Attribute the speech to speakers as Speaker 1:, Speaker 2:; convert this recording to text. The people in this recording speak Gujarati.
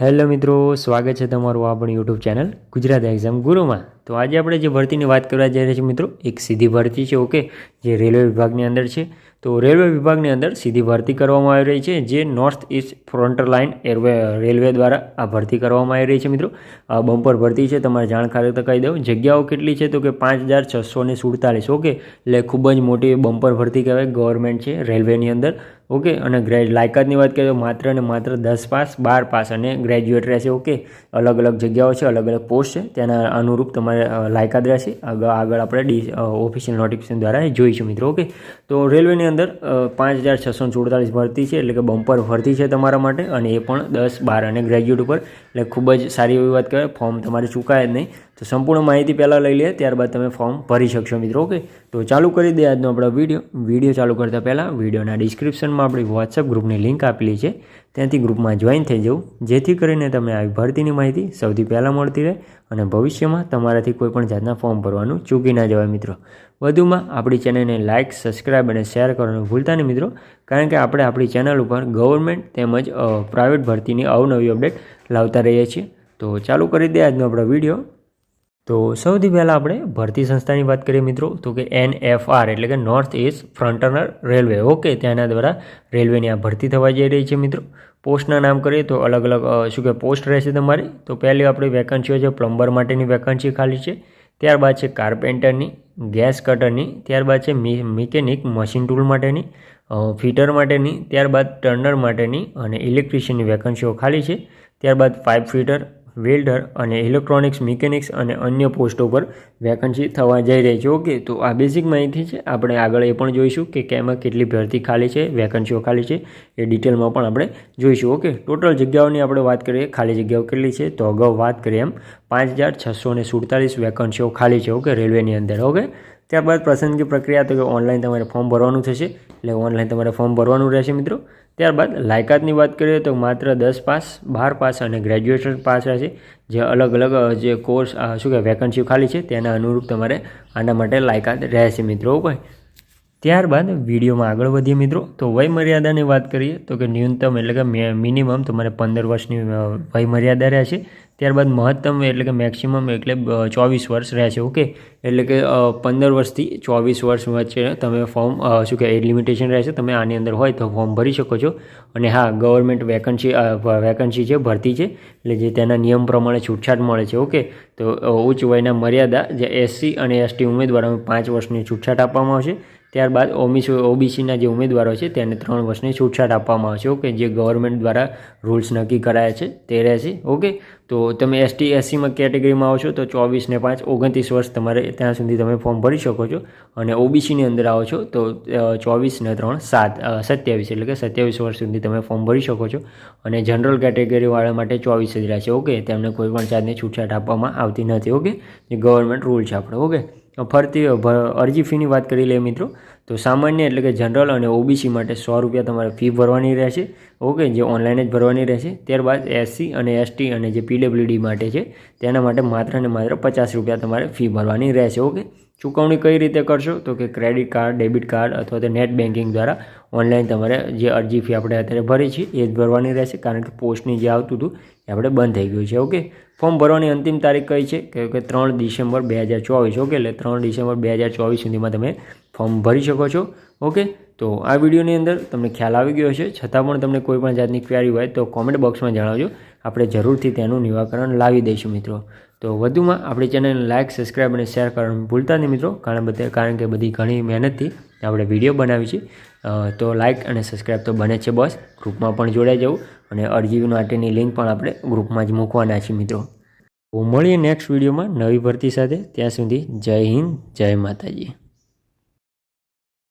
Speaker 1: હેલો મિત્રો, સ્વાગત છે તમારું આપણી યુટ્યુબ ચેનલ ગુજરાત એક્ઝામ ગુરુમાં તો આજે આપણે જે ભરતીની વાત કરવા જઈ રહ્યા છીએ મિત્રો, એક સીધી ભરતી છે ઓકે જે રેલવે વિભાગની અંદર છે. તો રેલવે વિભાગની અંદર સીધી ભરતી કરવામાં આવી રહી છે, જે north east frontier line airway railway દ્વારા આ ભરતી કરવામાં આવી રહી છે મિત્રો. આ બમ્પર ભરતી છે, તમારે જાણકારી તો કહી દઉં. જગ્યાઓ કેટલી છે તો કે પાંચ હજાર છસો સુડતાલીસ, ઓકે? એટલે ખૂબ જ મોટી બમ્પર ભરતી કહેવાય, ગવર્મેન્ટ છે રેલવેની અંદર, ઓકે? અને ગ્રેજ, લાયકાતની વાત કરીએ તો માત્ર ને માત્ર દસ પાસ, બાર પાસ અને ગ્રેજ્યુએટ રહેશે, ઓકે? અલગ અલગ જગ્યાઓ છે, અલગ અલગ પોસ્ટ છે, તેના અનુરૂપ તમારે લાયકાત રહેશે. આગળ આગળ આપણે ડી ઓફિશિયલ નોટિફિકેશન દ્વારા જોઈશું મિત્રો, ઓકે? તો રેલવેની અંદર પાંચ હજાર છસો સુડતાલીસ ભરતી છે, એટલે કે બમ્પર ભરતી છે તમારા માટે, અને એ પણ દસ, બાર અને ગ્રેજ્યુએટ ઉપર. એટલે ખૂબ જ સારી એવી વાત કહેવાય, ફોર્મ તમારે ચૂકાય જ નહીં. તો સંપૂર્ણ માહિતી પહેલાં લઈ લે, ત્યારબાદ તમે ફોર્મ ભરી શકશો મિત્રો, ઓકે? તો ચાલુ કરી દે આજનો આપણો વીડિયો. વીડિયો ચાલુ કરતાં પહેલાં વિડીયોના ડિસ્ક્રિપ્શનમાં આપણી વોટ્સઅપ ગ્રુપની લિંક આપેલી છે. ત્યાંથી ગ્રુપમાં જોઈન થઈ જવું, જેથી કરીને તમને આવી ભરતીની માહિતી સૌથી પહેલાં મળતી રહે અને ભવિષ્યમાં તમારાથી કોઈપણ જાતના ફોર્મ ભરવાનું ચૂકી ના જવાય મિત્રો. વધુમાં આપણી ચેનલને લાઇક સબસ્ક્રાઇબ અને શેર કરવાનું ભૂલતા નહીં મિત્રો, કારણ કે આપણે આપણી ચેનલ ઉપર ગવર્મેન્ટ તેમજ પ્રાઇવેટ ભરતીની અવનવી અપડેટ લાવતા રહીએ છીએ. તો ચાલુ કરી દે આજનો આપણો વીડિયો. તો સૌથી પહેલાં આપણે ભરતી સંસ્થાની વાત કરીએ મિત્રો, તો કે એન એફ આર એટલે કે north east frontier railway okay ત્યાંના દ્વારા રેલવેની આ ભરતી થવા જઈ રહી છે મિત્રો. પોસ્ટના નામ કરીએ તો અલગ અલગ શું કે પોસ્ટ રહેશે તમારી? તો પહેલી આપણી વેકન્સીઓ છે પ્લમ્બર માટેની વેકન્સી ખાલી છે. ત્યારબાદ છે કાર્પેન્ટરની ગેસ કટરની ત્યારબાદ છે મિકેનિક મશીન ટૂલ માટેની ફિટર માટેની, ત્યારબાદ ટર્નર માટેની અને ઇલેક્ટ્રિશિયનની વેકન્સીઓ ખાલી છે. ત્યારબાદ પાઇપ ફિટર વેલ્ડર અને ઇલેક્ટ્રોનિક્સ, મિકેનિક્સ અને અન્ય પોસ્ટો પર વેકન્સી થવા જઈ રહી છે. ઓકે, તો આ બેઝિક માહિતી છે. આપણે આગળ એ પણ જોઈશું કે કેમાં કેટલી ભરતી ખાલી છે, વેકન્સીઓ ખાલી છે, એ ડિટેલમાં પણ આપણે જોઈશું. ઓકે ટોટલ જગ્યાઓની આપણે વાત કરીએ, ખાલી જગ્યાઓ કેટલી છે? તો અગાઉ વાત કરીએ એમ, પાંચ હજાર છસો સુડતાલીસ વેકન્સીઓ ખાલી છે, ઓકે, રેલવેની અંદર. ઓકે ત્યારબાદ પસંદગી પ્રક્રિયા તો કે ઓનલાઈન તમારે ફોર્મ ભરવાનું થશે. એટલે ઓનલાઈન તમારે ફોર્મ ભરવાનું રહેશે મિત્રો. ત્યારબાદ લાયકાતની વાત કરીએ તો માત્ર દસ પાસ, બાર પાસ અને ગ્રેજ્યુએશન પાસ રહેશે. જે અલગ અલગ જે કોર્સ શું કે વેકન્સીઓ ખાલી છે, તેના અનુરૂપ તમારે આના માટે લાયકાત રહેશે મિત્રો ભાઈ. ત્યારબાદ વિડીયોમાં આગળ વધીએ મિત્રો. તો વય મર્યાદાની વાત કરીએ તો કે ન્યૂનતમ એટલે કે મિનિમમ તમારે પંદર વર્ષની વયમર્યાદા વય મર્યાદા રહેશે. ત્યારબાદ મહત્તમ એટલે કે મેક્સિમમ એટલે ચોવીસ વર્ષ રહેશે ઓકે એટલે કે પંદર વર્ષથી ચોવીસ વર્ષ વચ્ચે તમે ફોર્મ શું કે એજ લિમિટેશન રહેશે. તમે આની અંદર હોય તો ફોર્મ ભરી શકો છો. અને હા ગવર્મેન્ટ વેકન્સી વેકન્સી છે, ભરતી છે. એટલે જે તેના નિયમ પ્રમાણે છૂટછાટ મળે છે ઓકે તો ઉચ્ચ વયના મર્યાદા જે એસસી અને એસટી ઉમેદવારોને પાંચ વર્ષની છૂટછાટ આપવામાં આવશે. ત્યારબાદ ઓબીસી ઓબીસીના જે ઉમેદવારો છે, તેને ત્રણ વર્ષની છૂટછાટ આપવામાં આવશે, ઓકે? જે ગવર્મેન્ટ દ્વારા રૂલ્સ નક્કી કરાયા છે, તે રહેશે, ઓકે? તો તમે એસટી એસસીમાં કેટેગરીમાં આવશો તો ચોવીસ ને પાંચ, ઓગણત્રીસ વર્ષ તમારે ત્યાં સુધી તમે ફોર્મ ભરી શકો છો અને ઓબીસીની અંદર આવો છો, તો ચોવીસ ને ત્રણ, સાત સત્યાવીસ, એટલે કે સત્યાવીસ વર્ષ સુધી તમે ફોર્મ ભરી શકો છો અને જનરલ કેટેગરીવાળા માટે ચોવીસ જ રહેશે, ઓકે? તેમને કોઈપણ જાતની છૂટછાટ આપવામાં આવતી નથી, ઓકે? જે ગવર્મેન્ટ રૂલ છે આપણે, ઓકે? ફરતી અરજી ફીની વાત કરી લઈએ મિત્રો. તો સામાન્ય એટલે કે જનરલ અને ઓબીસી માટે સો રૂપિયા તમારે ફી ભરવાની રહેશે. ઓકે, જે ઓનલાઈન જ ભરવાની રહેશે. ત્યારબાદ એસસી અને એસટી અને જે પીડબ્લ્યુડી માટે છે, તેના માટે માત્ર ને માત્ર પચાસ રૂપિયા તમારે ફી ભરવાની રહેશે. ઓકે? ચૂકવણી કઈ રીતે કરશો? તો કે ક્રેડિટ કાર્ડ ડેબિટ કાર્ડ અથવા તો નેટ બેન્કિંગ દ્વારા ઓનલાઈન તમારે જે અરજી ફી આપણે અત્યારે ભરી છીએ, એ જ ભરવાની રહેશે. કારણ કે પોસ્ટની જે આવતું હતું, એ આપણે બંધ થઈ ગયું છે. ઓકે? ફોર્મ ભરવાની અંતિમ તારીખ કઈ છે? કે ત્રણ ડિસેમ્બર બે હજાર ચોવીસ. ઓકે? એટલે ત્રણ ડિસેમ્બર બે હજાર ચોવીસ સુધીમાં તમે ફોર્મ ભરી શકો છો. ઓકે? તો આ વિડીયોની અંદર તમને ખ્યાલ આવી ગયો છે છતાં પણ તમને કોઈ પણ જાતની ક્વેરી હોય તો કોમેન્ટ બોક્સમાં જણાવજો. આપણે જરૂરથી તેનું નિરાકરણ લાવી દઈશું મિત્રો. તો વધુમાં આપણી ચેનલને લાઇક સબસ્ક્રાઈબ અને શેર કરવાનું ભૂલતા નહીં મિત્રો. કારણ બધે કારણ કે બધી ઘણી મહેનતથી આપણે વીડિયો બનાવી છે. તો લાઇક અને સબસ્ક્રાઈબ તો બને છે બસ. ગ્રુપમાં પણ જોડાઈ જવું અને અરજી માટેની લિંક પણ આપણે ગ્રુપમાં જ મૂકવાના છીએ મિત્રો. હું મળીએ નેક્સ્ટ વિડીયોમાં નવી ભરતી સાથે. ત્યાં સુધી જય હિન્દ, જય માતાજી.